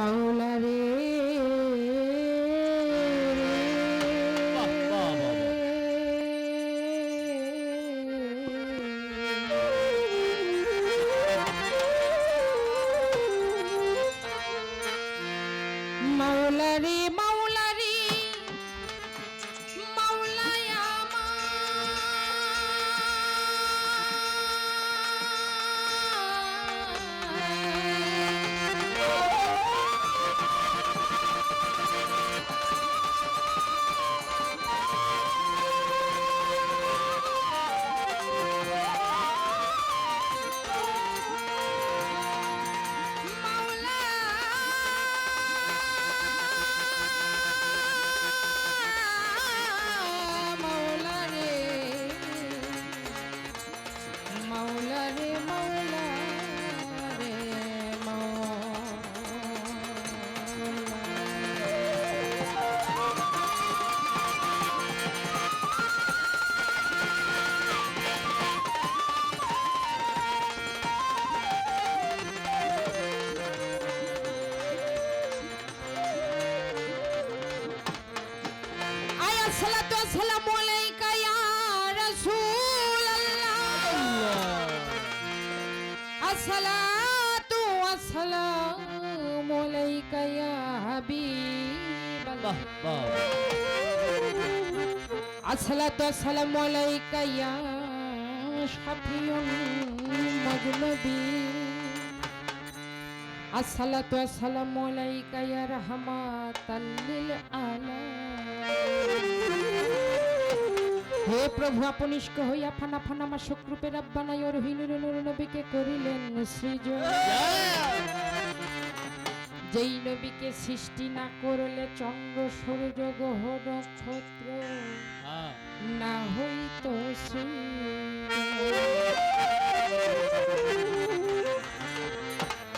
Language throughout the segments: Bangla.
মাওলা রে বাহ বাহ। আসসালাতু আসসালামু আলাইকা ইয়া শাফিউল মাজলুবি আসসালাতু আসসালামু আলাইকা ইয়া রাহমাতাল লিল হে প্রভু আপনিষ্ক হইয়া ফানা ফানা মা শুক্রূপে রাব্বানায় রহিনুর নূর নবীকে করিলেন সৃজন। যেই নবীকে সৃষ্টি না করলে চন্দ্র, সূর্য, গ্রহ, নক্ষত্র না হইতো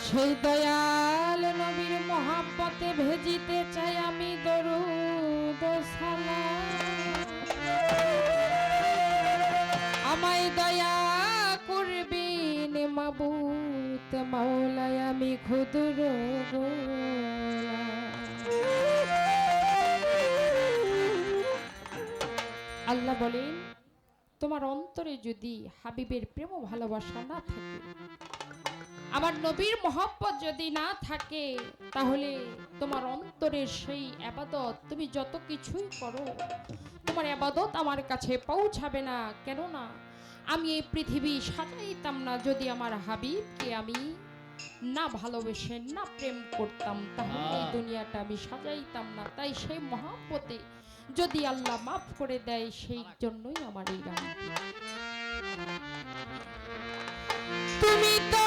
সেই দয়াল নবীর মহাব্বতে ভেজিতে চাই আমি দরু সালাম। আমায় দয়া করবিন মাবুত মাওলায়, আমি ক্ষুদ্র আল্লাহ বলেন, তোমার অন্তরে যদি হাবিবের প্রেম ভালোবাসা না থাকে, আমার নবীর মহব্বত যদি না থাকে, তাহলে তোমার অন্তরের সেই আবাদত তুমি যত কিছুই করো, তোমার আবাদত আমার কাছে পৌঁছাবে না। কেননা আমি এই পৃথিবী সাজাইতাম না যদি আমার হাবিবকে আমি না ভালোবেসে না প্রেম করতাম তাহলে এই দুনিয়াটা আমি সাজাইতাম না। তাই সেই মহাপতে যদি আল্লাহ মাফ করে দেয় সেই জন্যই আমার এই গান তুমি তো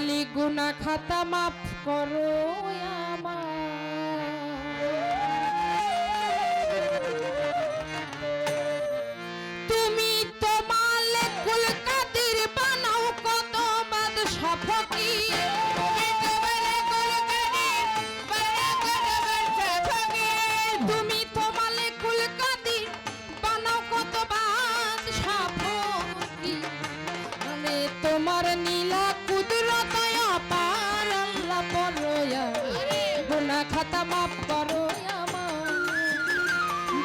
মালিক গুনা খাতা মাফ করো। খাতা মাপ করো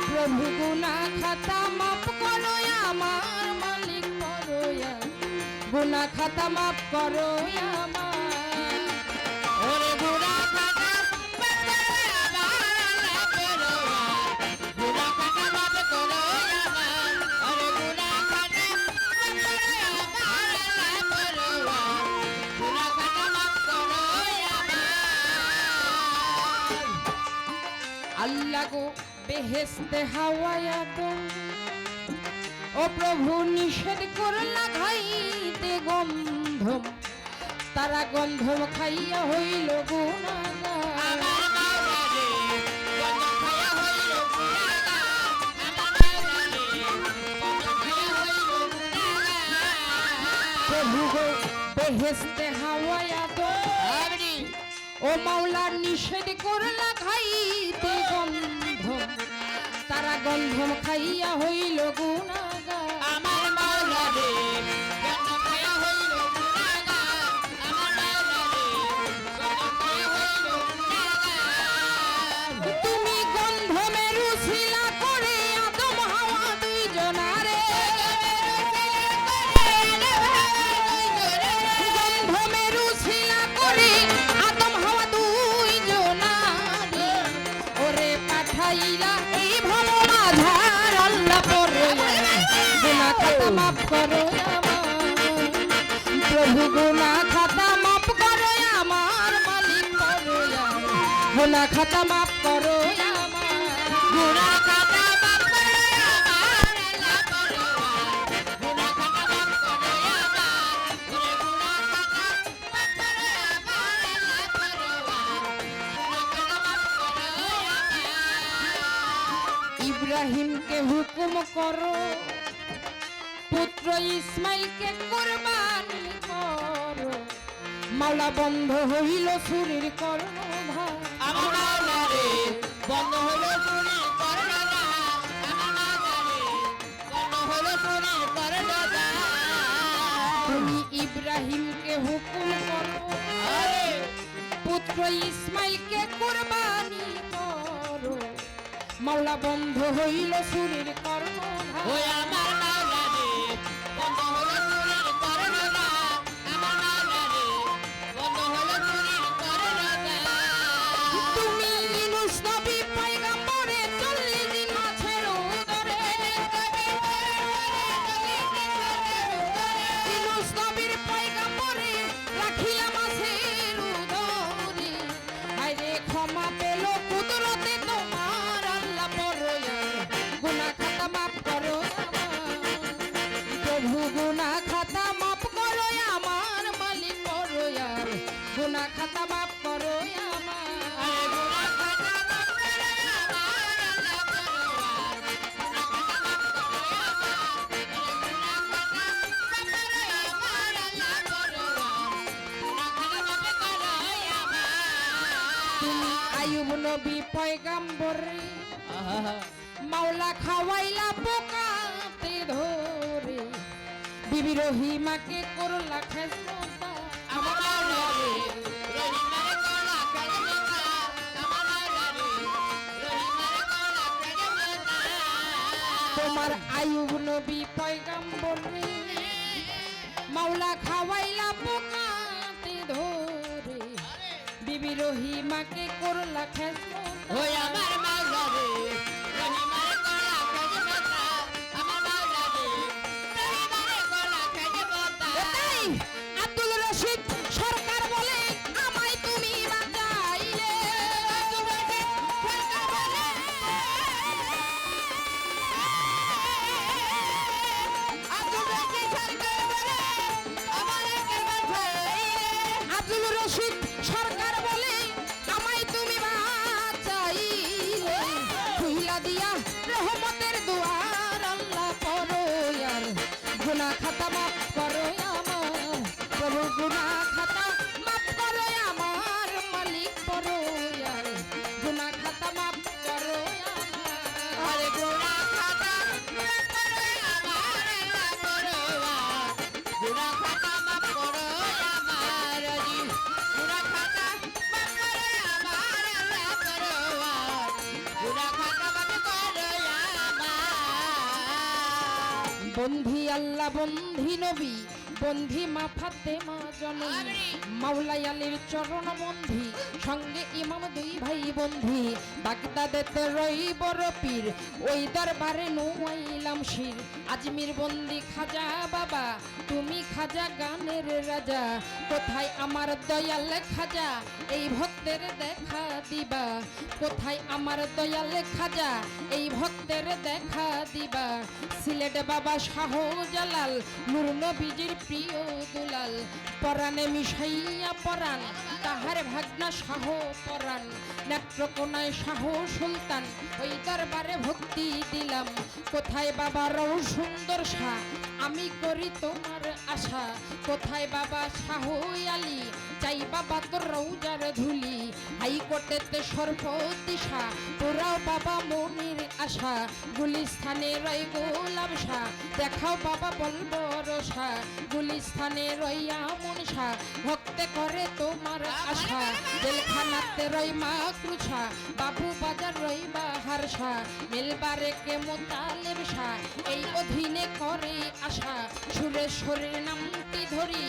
প্রভু গুনা খাতা মাপ করো আমার, মালিক করো গুনা খাতা মাপ করো আমার। আল্লাহ গো বেহেস্তে হাওয়ায়া দো ও প্রভু নিষেধ করলা খাইতে গন্ধ তারা গন্ধ খাইয়া হইল গুণাগার। প্রভু গো বেহেস্তে হাওয়ায়া তো ও মাওলা নিষেধ করলা খাইতে গন্ধ। তারা গন্ধ খাইয়া হইল গুণাগার। আমার মাওলা রে গুনা খাতা মাফ করো। আমার খাতা মাফ করে আমার আল্লাহ পরওয়ার গুনাহ খাতা মাফ করে আমার ওরে খাতা মাফ করে আমার আল্লাহ পরওয়ার গুনাহ খাতা মাফ করে আমার ইব্রাহিমকে হুকুম করো। পুত্র ইসমাইলকে কোরবানি করো। মাওলা বন্ধ হইল সুরের কর্ণধার আমার মাওলা রে বন্ধ হলো চুরি করোনা বন্ধ হলো তুমি ইব্রাহিমকে হুকুম করো। পুত্র ইসমাইলকে কোরবানি করো। মাওলা বন্ধ হইল সুরের কর্ণধার আয়ুব নবী পয়গাম্বরে। মাওলা খাওয়াইলা পোকাতে ধরে। বিবি রহিমাকে করলা খেসমতা আমার তোমার আয়ুব নবী পয়গাম্বরে। মাওলা খাওয়াইলা রহিমাকে করলা খেসমতা ওই আমার মাওলা রে রহিমারে কোলা কাজমতা আমার মাওলা রে রহিমারে কোলা কাজমতা এটাই আব্দুল রশিদ সরকার বলে আমায় তুমি বাঁচাইলে। সরকার বলে আব্দুল রশিদ সরকার বলে আমারে বাঁচাইলে। আব্দুল রশিদ সরকার বন্ধি আল্লাহ বন্ধি নবী বন্ধি মা ফাতে মা জননী। চরণ বন্ধি, সঙ্গে ইমাম দুই ভাই বন্ধি। বাগদাদেতে রই বড় পীর ওই দরবারে নুয়াইলাম শির। আজমির বন্দি খাজা বাবা, তুমি খাজা গানের রাজা। কোথায় আমার দয়াল খাজা, এই ভক্তের দেখা দিবা। কোথায় আমার দয়াল খাজা, এই ভক্তের দেখা দিবা। সিলেট বাবা শাহ জালাল নূর নবীজির প্রিয় দুলাল। পরাণে মিশাইয়া পরাণ, তাহার ভাগনা শাহ পরাণ। নেত্রকোনায় শাহ সুলতান, ওই দরবারে ভক্তি দিলাম। কোথায় বাবা রৌ সুন্দর শাহ, আমি করি তোমার আশা। কোথায় বাবা শাহ আলী চাই বাবা তোর রৌজার ধুলি। হাইকোর্টেতে সর্বদিশা তোরাও বাবা মনির আশা। গুলিস্থানে রয় গোলাম শাহ, দেখাও বাবা বলব রসা গুলিস্থানে রইয়া মনসা ভক্তে করে তোমার আশা। জেলখানাতে রই মা ক্রুছা বাবু বাজার রই বাহার শাহ মেলবারে কে মোতালেব শাহ এই অধীনে করে আশা। সুরেশ্বরের নামটি ধরি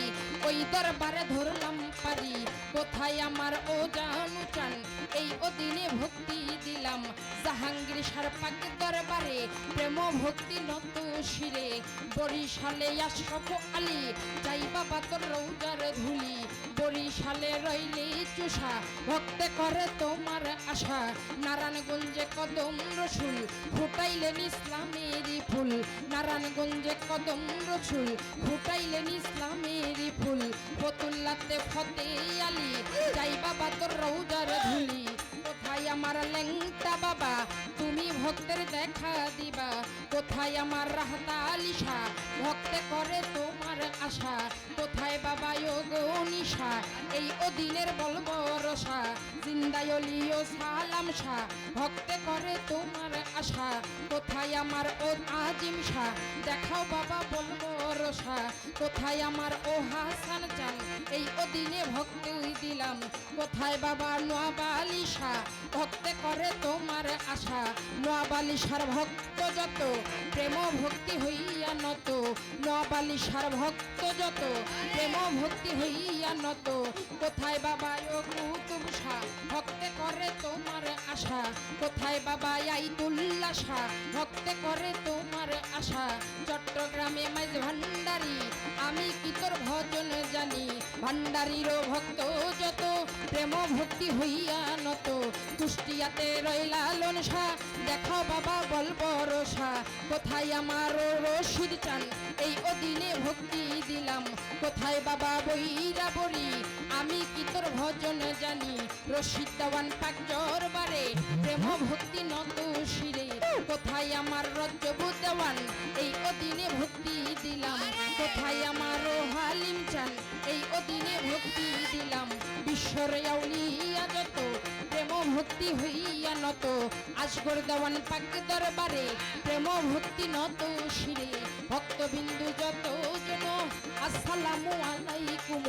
ওই দরবারে ধরলাম পারি। কোথায় আমার ও জানু চান এই অধীনে ভক্তি দিলাম। জাহাঙ্গীর সার পাক দরবারে প্রেম ভক্তি নত শিরে। বরিশালে আশরফ আলী, যাই বাবা তোর রৌজার ধুলি। বরিশালে রইলে চুষা, ভক্তে করে তোমার আশা। নারায়ণগঞ্জে কদম রসুল, ফুটাইলেন ইসলামেরই ফুল। নারায়ণগঞ্জে কদম রসুল, ফুটাইলেন ইসলামেরই ফুল। ফতুল্লাতে ফতে আলী, যাই বাবা তোর রৌজার ধুলি। কোথায় আমার লেংটা বাবা? তুমি ভক্তের দেখা দিবা। কোথায় আমার রাহতা আলিশা ভক্তে করে তোমার আশা? কোথায় বাবা যোগ নিশা? এই অধীনের বলব রসা জিন্দায়লিও সালাম শাহ ভক্তে করে তোমার আশা। কোথায় আমার ও আজিম শাহ দেখাও বাবা বলব রসা কোথায় আমার ও হাসান চান এই অধীনে ভক্তি দিলাম। কোথায় বাবা নোয়াবালি শাহ ভক্তে করে তোমার আশা। নোয়াবালি সার ভক্ত যত প্রেম ভক্তি হইয়া নত নোয়াবালি সার ভক্ত যত, প্রেম ভক্তি হইয়া নত। কোথায় বাবা ও শাহ ভক্তে করে তোমার আশা? কোথায় বাবা আইদুল্লা শাহ ভক্তে করে তোমার আশা? চট্টগ্রামে মাইজ ভান্ডারি, আমি কি তোর ভজন জানি? ভান্ডারিরও ভক্ত যত, প্রেম ভক্তি হইয়া কুষ্টিয়াতে রইলা লনসা। দেখাও বাবা বলব রসা কোথায় আমার রশিদ চান? এই অদিনে ভক্তি দিলাম। কোথায় বাবা বইরা বরি আমি কি তোর ভজন জানি? রশিদ দেওয়ান পাক জরবারে প্রেম ভক্তি নত শিরে। কোথায় আমার রজ্জবু দেওয়ান? এই অদিনে ভক্তি দিলাম। কোথায় আমার হালিম চান? এই অদিনে ভক্তি দিলাম। বিশ্বরে আউলিয়া যত ভক্তি হইয়া নত আসগর দেওয়ান পাক দরবারে। প্রেম ভক্তি নত শিরে, ভক্তবিন্দু যত জন আসসালামু আলাইকুম।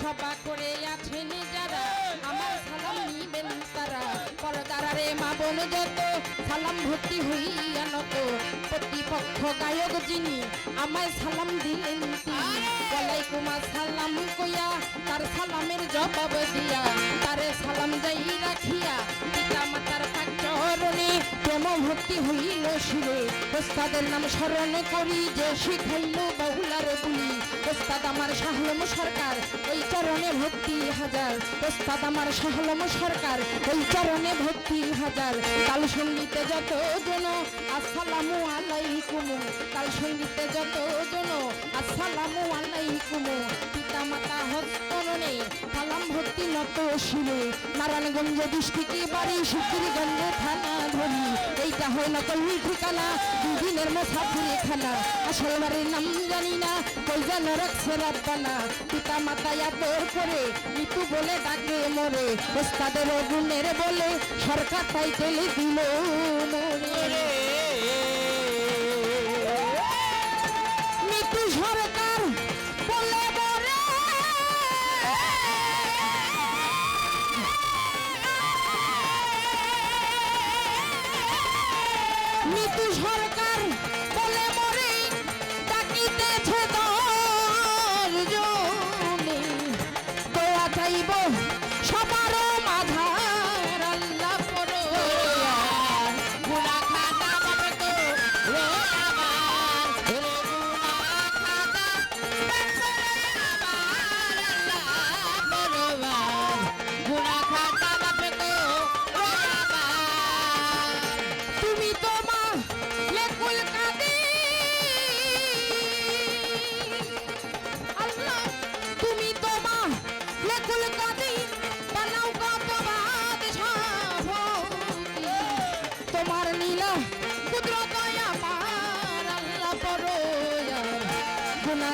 সভা করে আছেন যারা, আমার সালাম নিবেন তারা। পরদারারে মা বোন যত, সালাম ভক্তি হইয়া নত প্রতিপক্ষ গায়ক যিনি, আমায় সালাম দিলেন ওয়ালাইকুম আসসালাম কইয়া, তার সালামের জবাব দিয়া, তারে সালাম যাই রাখিয়া পিতা মাতার চরণে প্রেম ভক্তি হইল শিরে। ওস্তাদের নাম স্মরণ করি যে শিখাইল বহুলার বুলি ওস্তাদ আমার শাহলম সরকার, ওই চরণে ভক্তি হাজার। ওস্তাদ আমার শাহলম সরকার, ওই চরণে ভক্তি হাজার। কাল সঙ্গীতে যত জন, আসসালামু আলাইকুম। কাল সঙ্গীতে যত জন, আসসালামু আলাইকুম। পিতা মাতা হস্তরণে সালাম ভক্তি নত শিরে নারায়ণগঞ্জ ডিস্ট্রিক্টে বাড়ি সুকিরগঞ্জ থানা ধরি এইটা হয় নকল ঠিকানা দুদিনের মোসাফিরে খানা আসল বাড়ির নাম জানি না, কই যেন রাখছে রাব্বানা। পিতা মাতা আদর করে মৃত্যু বলে ডাকে মরে। ওস্তাদের গুণের বলে, সরকার টাইটেল দিল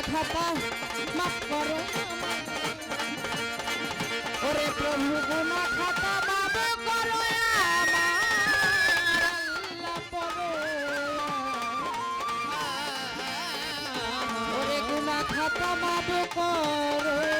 ব্যথা পাও মাফ করো। ওরে প্রভু গুণা খাতা মাফ করো ওরে গুণা খাতা মাফ করো।